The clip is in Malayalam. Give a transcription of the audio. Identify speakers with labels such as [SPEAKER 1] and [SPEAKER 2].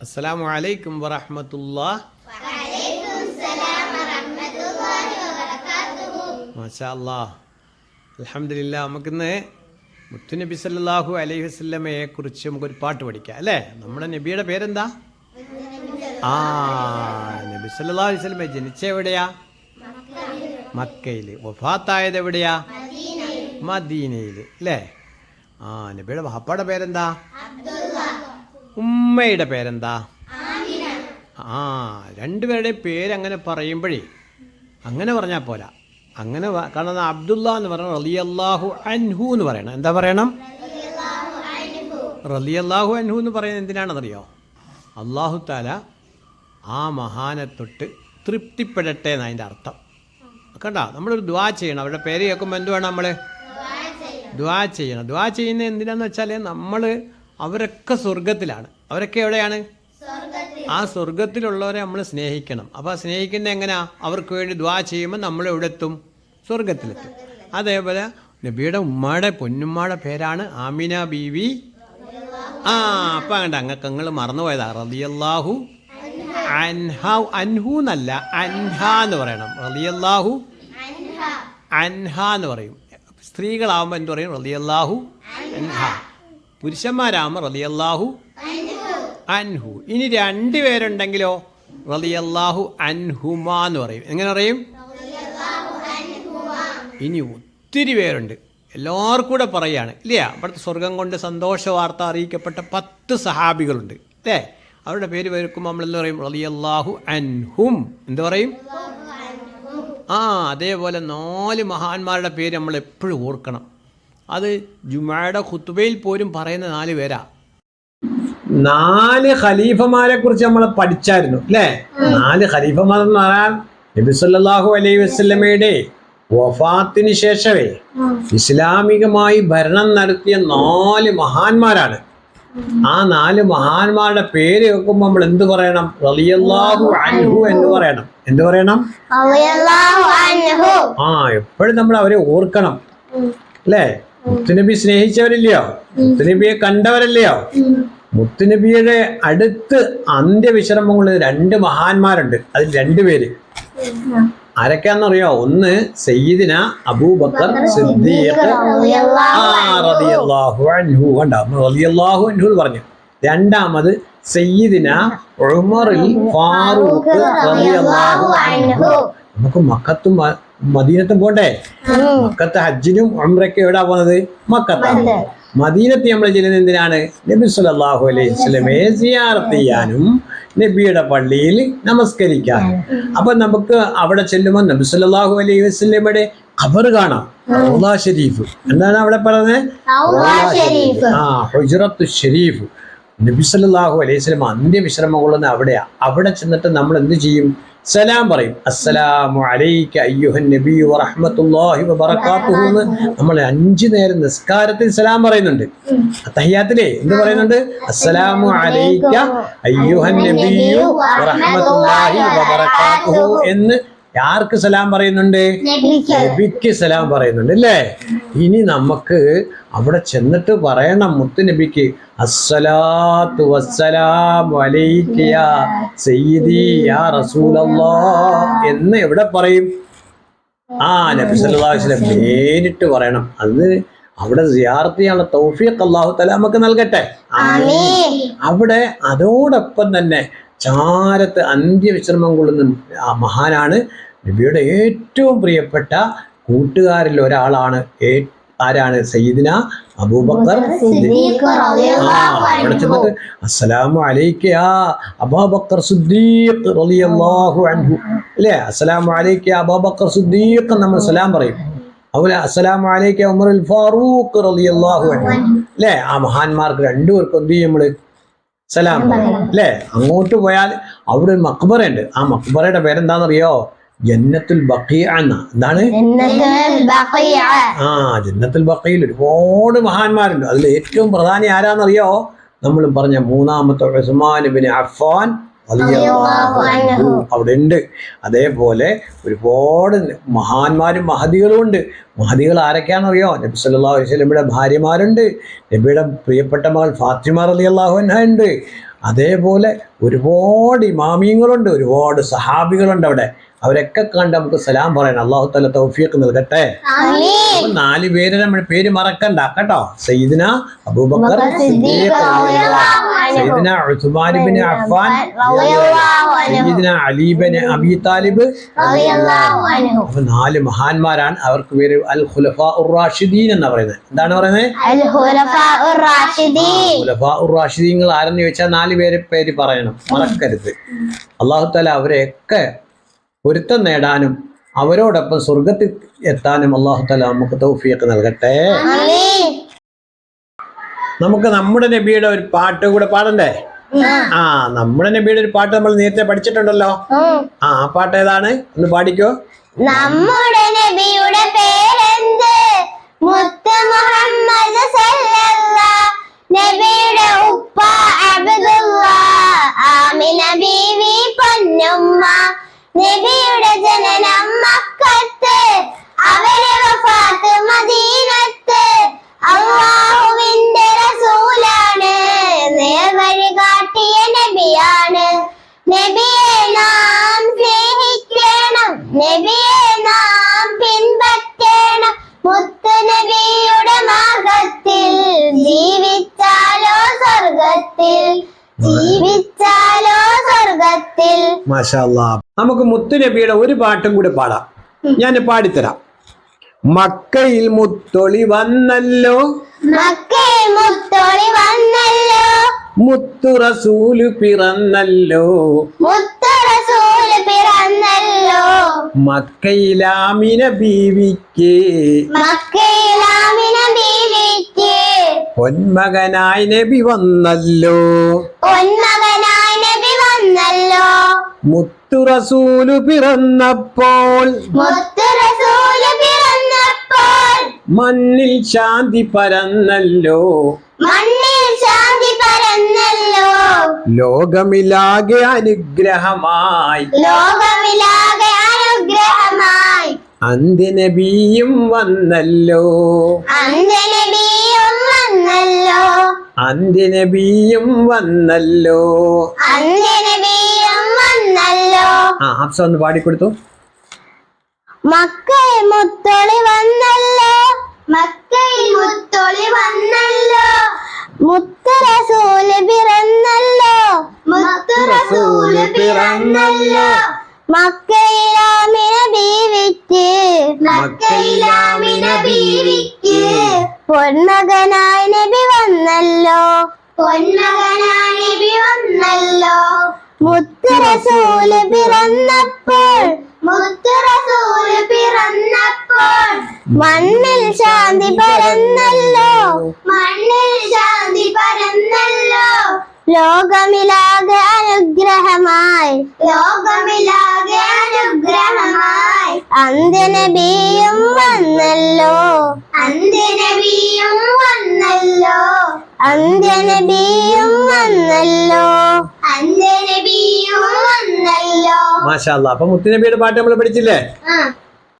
[SPEAKER 1] അസ്സലാമു അലൈക്കും വറഹമത്തുല്ലാ മാഷാ അല്ലാ അലഹമില്ല നമുക്കിന്ന് മുത്തുനബി സല്ലല്ലാഹു അലൈഹി വസ്ലമയെ കുറിച്ച് നമുക്കൊരു പാട്ട് പഠിക്കാം അല്ലേ? നമ്മുടെ നബിയുടെ പേരെന്താ? ആ നബി സല്ലാ അലൈഹി വസല്ലമ ജനിച്ച എവിടെയാ? മക്കയിൽ വഫാത്തായത് എവിടെയാ? മദീനയിൽ അല്ലേ? ആ നബിയുടെ വാപ്പയുടെ പേരെന്താ? ഉമ്മയുടെ പേരെന്താ? ആ രണ്ടുപേരുടെയും പേര് അങ്ങനെ പറയുമ്പോഴേ അങ്ങനെ പറഞ്ഞാൽ പോരാ. അങ്ങനെ കാരണം അബ്ദുള്ള എന്ന് പറയണം റലിയല്ലാഹു അൻഹു എന്ന് പറയണം. എന്താ പറയണം? റലിയല്ലാഹു അൻഹു. എന്ന് പറയുന്നത് എന്തിനാണെന്നറിയോ? അള്ളാഹു താല ആ മഹാനെ തൊട്ട് തൃപ്തിപ്പെടട്ടെ എന്ന് അതിന്റെ അർത്ഥം. കണ്ട? നമ്മളൊരു ദ്വാ ചെയ്യണം. അവരുടെ പേര് കേൾക്കുമ്പോൾ എന്ത് വേണം നമ്മൾ ദ്വാ ചെയ്യണം. ദ്വാ ചെയ്യുന്നത് എന്തിനാന്ന് വെച്ചാൽ നമ്മൾ അവരൊക്കെ സ്വർഗത്തിലാണ് അവരൊക്കെ എവിടെയാണ്? ആ സ്വർഗത്തിലുള്ളവരെ നമ്മൾ സ്നേഹിക്കണം. അപ്പോൾ സ്നേഹിക്കുന്നത് എങ്ങനെയാ അവർക്ക് വേണ്ടി ദ്വാ ചെയ്യുമ്പോൾ നമ്മൾ എവിടെ എത്തും? സ്വർഗത്തിലെത്തും അതേപോലെ നബിയുടെ ഉമ്മയുടെ പൊന്നുമ്മയുടെ പേരാണ് ആമിന ബീവി. ആ അപ്പം അങ്ങോട്ട് അങ്ങക്ക് നിങ്ങൾ മറന്നുപോയതാ. റലിയല്ലാഹു അൻഹ അൻഹു എന്നല്ല അൻഹ എന്ന് പറയണം. റലിയല്ലാഹു അൻഹ എന്ന് പറയും. സ്ത്രീകളാവുമ്പോൾ എന്ത് പറയും? റലിയല്ലാഹു അൻഹ. പുരുഷന്മാരാകുമ്പോൾ റലിയല്ലാഹു അൻഹു. ഇനി രണ്ട് പേരുണ്ടെങ്കിലോ? റലിയല്ലാഹു അൻഹുമാ എന്ന് പറയും. എങ്ങനെ പറയും? ഇനി ഒത്തിരി പേരുണ്ട്. എല്ലാവർക്കും കൂടെ പറയുകയാണ് ഇല്ലേ? അവിടുത്തെ സ്വർഗം കൊണ്ട് സന്തോഷ വാർത്ത അറിയിക്കപ്പെട്ട പത്ത് സഹാബികളുണ്ട്. അല്ലേ? അവരുടെ പേര് വരുക്കുമ്പോൾ നമ്മൾ എന്ത് പറയും? റലിയല്ലാഹു അൻഹും. എന്ത് പറയും? ആ അതേപോലെ നാല് മഹാന്മാരുടെ പേര് നമ്മൾ എപ്പോഴും ഓർക്കണം. അത് ജുമായുടെ ഖുത്തുബയിൽ പോലും പറയുന്ന നാല് പേരാ. നാല് ഖലീഫമാരെ കുറിച്ച് നമ്മൾ പഠിച്ചായിരുന്നു അല്ലേ? നാല് ഖലീഫമാർ എന്ന് പറഞ്ഞാൽ നബി സല്ലല്ലാഹു അലൈഹി വസല്ലമയുടെ വഫാത്തിന് ശേഷമേ ഇസ്ലാമികമായി ഭരണം നടത്തിയ നാല് മഹാന്മാരാണ്. ആ നാല് മഹാന്മാരുടെ പേര് വെക്കുമ്പോൾ നമ്മൾ എന്ത് പറയണം? റളിയല്ലാഹു അൻഹു എന്ന് പറയണം. എന്ത് പറയണം? ആ എപ്പോഴും നമ്മൾ അവരെ ഓർക്കണം. അല്ലേ? മുത്തുനബി സ്നേഹിച്ചവരില്ലയോ? മുത്തുനബിയെ കണ്ടവരല്ലയോ? മുത്തുനബിയുടെ അടുത്ത് അന്ത്യവിശ്രമങ്ങളിൽ രണ്ട് മഹാന്മാരുണ്ട്. അതിൽ രണ്ടുപേര് ആരൊക്കെയാണെന്നറിയോ? ഒന്ന് സയ്യിദിന അബൂബക്കർ സിദ്ദീഖ്. പറഞ്ഞു. രണ്ടാമത് സയ്യിദിന ഉമറിൽ ഫാറൂഖ് നമുക്ക് മക്കത്തും മദീനത്തും പോണ്ടേ? മക്കത്ത് ഹജ്ജിനും ഉംറയ്ക്കും എവിടാ പോകുന്നത് മക്കത്താണ്. മദീനത്ത് നമ്മൾ ചെല്ലുന്നത് എന്തിനാണ്? നബി സല്ലല്ലാഹു അലൈഹി വസല്ലമയെ സിയാറത്ത് ചെയ്യാനും നബിയുടെ പള്ളിയിൽ നമസ്കരിക്കാനും. അപ്പൊ നമുക്ക് അവിടെ ചെല്ലുമ്പോൾ നബി സല്ലല്ലാഹു അലൈഹി വസ്ലമയുടെ ഖബർ കാണാം. റൗള ഷരീഫ്. എന്താണ് അവിടെ പറയുന്നത്. ആ ഹുജറത്തു ഷരീഫ്. നബി സല്ലല്ലാഹു അലൈഹി സ്വലം അന്ത്യവിശ്രമം കൊള്ളുന്ന അവിടെയാ. അവിടെ ചെന്നിട്ട് നമ്മൾ എന്ത് ചെയ്യും? സലാം പറയും. അസ്സലാമു അലൈക അയ്യുഹൻ നബി വറഹ്മത്തുള്ളാഹി വബറകാതുഹു എന്ന് നമ്മൾ അഞ്ചു നേരം നിസ്കാരത്തിൽ സലാം പറയുന്നുണ്ട്. തഹ്യാത്തിലെ എന്ത് പറയുന്നുണ്ട്? അസ്സലാമു അലൈക അയ്യുഹൻ നബി വറഹ്മത്തുള്ളാഹി വബറകാതുഹു എന്ന് ആർക്ക് സലാം പറയുന്നുണ്ട്? നബിക്ക് സലാം. പറയുന്നുണ്ട് അല്ലേ ഇനി നമുക്ക് അവിടെ ചെന്നിട്ട് പറയണം മുത്തു നബിക്ക് അസ്സലാത്തു വസ്സലാം അലൈക യാ സയ്യിദി യാ റസൂലല്ലാ എന്ന് എവിടെ പറയും? ആ നബി സല്ലല്ലാഹു അലൈഹി വസല്ലം നേരിട്ട് പറയണം. അത് അവിടെ ചെയ്യാനുള്ള തൗഫീഖ് അല്ലാഹു തആല നമുക്ക് നൽകട്ടെ. ആമീൻ. അവിടെ അതോടൊപ്പം തന്നെ ചാരത്ത് അന്ത്യവിശ്രമം കൊള്ളുന്ന മഹാനാണ് നബിയുടെ ഏറ്റവും പ്രിയപ്പെട്ട കൂട്ടുകാരിൽ ഒരാളാണ്. ആരാണ്? സയ്യിദിന അബൂബക്കർ അവിടെ അസ്സലാമു അബൂബക്കർ സിദ്ദീഖ് റളിയല്ലാഹു അൻഹു. അല്ലേ? അസ്സലാമു അബൂബക്കർ സിദ്ദീഖ് നമ്മൾ സലാം പറയും. അതുപോലെ അസ്സലാമു ഉമർ അൽ ഫാറൂഖ് റളിയല്ലാഹു അൻഹു. അല്ലേ? ആ മഹാന്മാർക്ക് രണ്ടുപേർക്കും എന്ത് ചെയ്യും നമ്മൾ? സലാം അല്ലേ? അങ്ങോട്ട് പോയാൽ അവിടെ ഒരു മക്ബറയുണ്ട്. ആ മക്ബറയുടെ പേരെന്താണെന്നറിയോ? ജന്നത്തുൽ ബക്കിയ എന്ന. എന്താണ്? ആ ജന്നത്തുൽ ബക്കിയിൽ ഒരുപാട് മഹാന്മാരുണ്ട്. അതിൽ ഏറ്റവും പ്രധാനി ആരാന്നറിയോ? നമ്മൾ പറഞ്ഞ മൂന്നാമത്തെ ഉസ്മാൻ അവിടെ ഉണ്ട് അതേപോലെ ഒരുപാട് മഹാന്മാരും മഹതികളും ഉണ്ട്. മഹതികൾ ആരൊക്കെയാണെന്നറിയോ? നബി സല്ലല്ലാഹു വസ്ലമിയുടെ ഭാര്യമാരുണ്ട്. നബിയുടെ പ്രിയപ്പെട്ട മകൾ ഫാത്തിമ അലി അൻഹ ഉണ്ട്. അതേപോലെ ഒരുപാട് ഇമാമിയങ്ങളുണ്ട്. ഒരുപാട് സഹാബികളുണ്ട് അവിടെ. അവരൊക്കെ കണ്ട് നമുക്ക് സലാം പറയണം. അള്ളാഹു തല തൗഫീഖ് നൽകട്ടെ. നാല് പേര് നമ്മൾ പേര് മറക്കണ്ട കേട്ടോ. സയ്യിദിന അബൂബക്കർ സയ്യിദിന അഫ്ഫാൻ സയ്യിദിന അലി ഇബ്നു അബി താലിബ്. അപ്പൊ നാല് മഹാന്മാരാണ് അവർക്ക് പേര് അൽ ഖുലഫ ഉറാഷിദീൻ റാഷിദീൻ എന്ന് പറയുന്നത്. എന്താണ് പറയുന്നത്? റാഷിദീങ്ങൾ ആരെന്ന് ചോദിച്ചാൽ നാല് പേര് പേര് പറയണം. മറക്കരുത്. അള്ളാഹു താല അവരെയൊക്കെ പൊരുത്തം നേടാനും അവരോടൊപ്പം സ്വർഗത്തിൽ എത്താനും അള്ളാഹു തല നമുക്ക് തൗഫീഖ് നൽകട്ടെ. നമുക്ക് നമ്മുടെ നബിയുടെ ഒരു പാട്ട് കൂടെ പാടണ്ടേ? ആ. നമ്മുടെ നബിയുടെ ഒരു പാട്ട് നമ്മൾ നേരത്തെ പഠിച്ചിട്ടുണ്ടല്ലോ. ആ ആ പാട്ട് ഏതാണ്? ഒന്ന് പാടിക്കോ.
[SPEAKER 2] നമ്മുടെ നബിയുടെ പേരെന്ത്? മുത്ത് സ്വർഗത്തിൽ ജീവിച്ചാലോ സ്വർഗത്തിൽ.
[SPEAKER 1] നമുക്ക് മുത്തുനബിയുടെ ഒരു പാട്ടും കൂടി പാടാം. ഞാൻ പാടിത്തരാം. മക്കയിൽ മുത്തൊളി വന്നല്ലോ.
[SPEAKER 2] മക്കയിൽ മുത്തൊളി വന്നല്ലോ.
[SPEAKER 1] മുത്തു റസൂൽ പിറന്നല്ലോ.
[SPEAKER 2] മുത്തു റസൂൽ പിറന്നല്ലോ.
[SPEAKER 1] മക്കയിലാമിന ബീവിക്ക്.
[SPEAKER 2] മക്കയിലാമിന ബീവിക്ക്.
[SPEAKER 1] പൊന്മകനായി നബി വന്നല്ലോ.
[SPEAKER 2] പൊന്മകനായി നബി വന്നല്ലോ.
[SPEAKER 1] മുത്തു റസൂൽ പിറന്നപ്പോൾ.
[SPEAKER 2] മുത്തു റസൂൽ പിറന്നപ്പോൾ.
[SPEAKER 1] മണ്ണിൽ ശാന്തി പരന്നല്ലോ.
[SPEAKER 2] മണ്ണിൽ ശാന്തി പരന്നല്ലോ.
[SPEAKER 1] ലോകമിലാകെ അനുഗ്രഹമായി.
[SPEAKER 2] ലോകമിലാകെ അനുഗ്രഹമായി.
[SPEAKER 1] അന്ത്യനബിയും വന്നല്ലോ.
[SPEAKER 2] അന്ത്യ വന്നല്ലോ
[SPEAKER 1] അന്ത്യനബിയും വന്നല്ലോ.
[SPEAKER 2] അന്ത്യനബിയും വന്നല്ലോ.
[SPEAKER 1] ആ ഹഫ്സ ഒന്ന് പാടിക്കൊടുത്തു.
[SPEAKER 2] മക്കയിൽ മുത്തൊളി വന്നല്ലോ. മക്കയിൽ മുത്തൊളി വന്നല്ലോ. മുത്ത് റസൂൽ പിറന്നല്ലോ. മുത്ത് റസൂൽ പിറന്നല്ലോ. മക്കയിലാമിന ബീവിക്ക്.
[SPEAKER 1] മക്കയിലാമിന
[SPEAKER 2] ബീവിക്ക്. പൊന്മകനായി നബി വന്നല്ലോ. പൊന്മകനായി നബി വന്നല്ലോ. മുത്ത് റസൂൽ പിറന്നപ്പോൾ. മുത്ത് റസൂൽ പിറന്നപ്പോൾ. മണ്ണിൽ ശാന്തി പരന്നല്ലോ. മണ്ണിൽ ശാന്തി പരന്നല്ലോ. ലോകമിലാകെ അനുഗ്രഹമായി. ലോകമിലാകെ അനുഗ്രഹമായി. അന്ത്യനബിയും വന്നല്ലോ. അന്ത്യനബിയും വന്നല്ലോ. അന്ത്യനബിയും വന്നല്ലോ. അന്ത്യനബിയും വന്നല്ലോ.
[SPEAKER 1] മാഷാ അപ്പൊ മുത്തുനബിയുടെ പാട്ട് നമ്മൾ പഠിച്ചില്ലേ?
[SPEAKER 2] ആ.